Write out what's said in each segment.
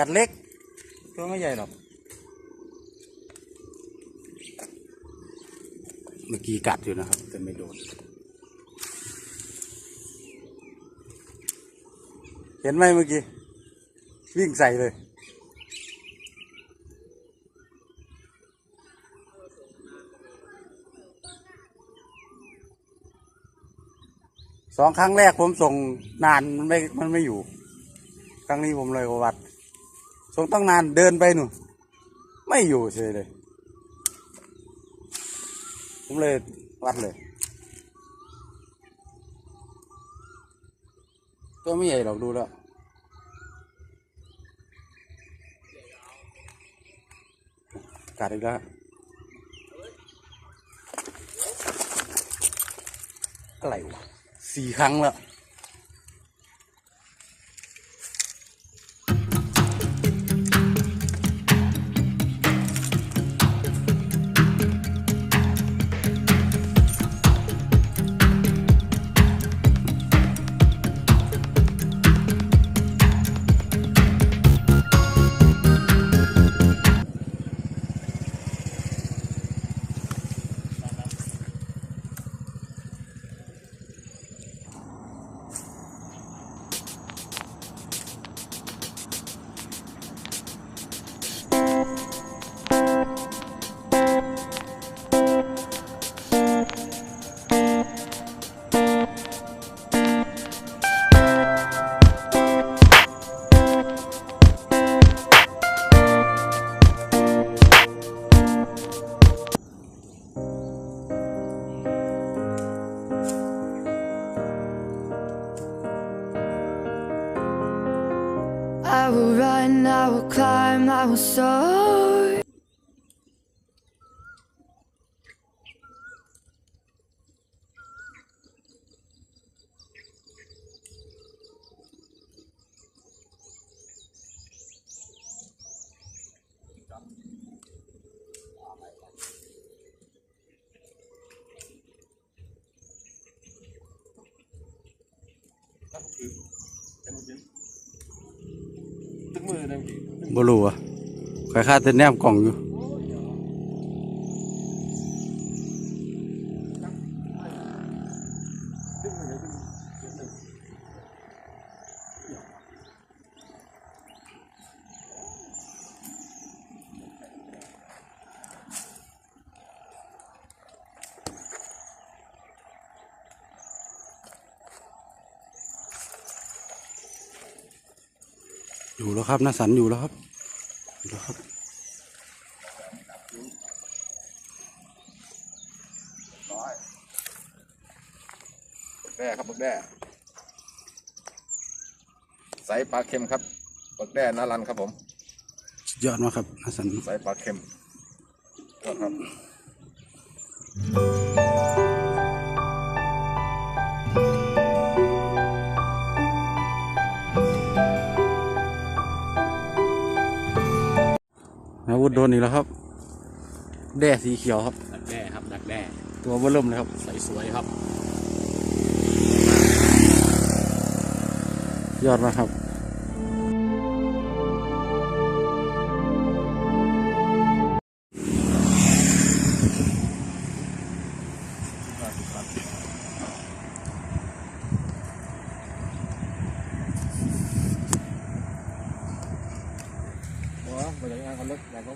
กัดเล็ก ตัวไม่ใหญ่หรอก เมื่อกี้กัดอยู่นะครับ แต่ไม่โดน เห็นไหมเมื่อกี้ วิ่งใส่เลย สองครั้งแรกผมส่งนานมันไม่ มันไม่อยู่ ครั้งนี้ผมเลยวัด ส่งต้องนานเดินไปหนูไม่อยู่เฉยเลย ผมเลยวัดเลยตัวไม่ใหญ่หรอกดูแล้วกัดอีกแล้วอะไรวะสี่ครั้งแล้ว will run, I will climb, I will soar. มือได้พี่บรูอะคอยค่าเต้นแนมกล่องอยู่ อยู่แล้วครับนาสันอยู่แล้วครับอยู่แล้วครับร้อยบักแด้ครับบักแด้ใส่ปลาเค็มครับบักแด้นารันครับผมสุดยอดมากครับนาสันใส่ปลาเค็มยอดครับ อาวุธโดนอีกแล้วครับ แด่สีเขียวครับ ดักแด้ครับ ดักแด้ตัวเบอร์เริ่มเลยครับ ใสสวยครับ ยอดมากครับหัวไปอย่างงานเขาเลิกอย่างเขาวางต้องมองเขาไปงานเขาเลยต้องต้องไปมีแต่เยอะแต่ว่าง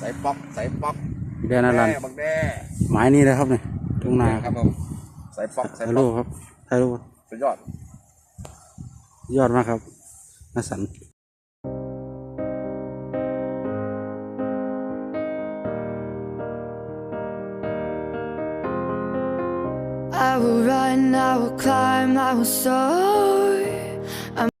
ใส่ป๊อกใส่ป๊อกแด่นารันแด้บักแด้ไม้นี่เลยครับเนี่ยทุ่งนาครับผมใส่ป๊อกใส่ถ่ายป๊รูอปกครับถ่ายรูปสุดยอด ยอดมากครับนาสัน I will run, I will climb, I will soar.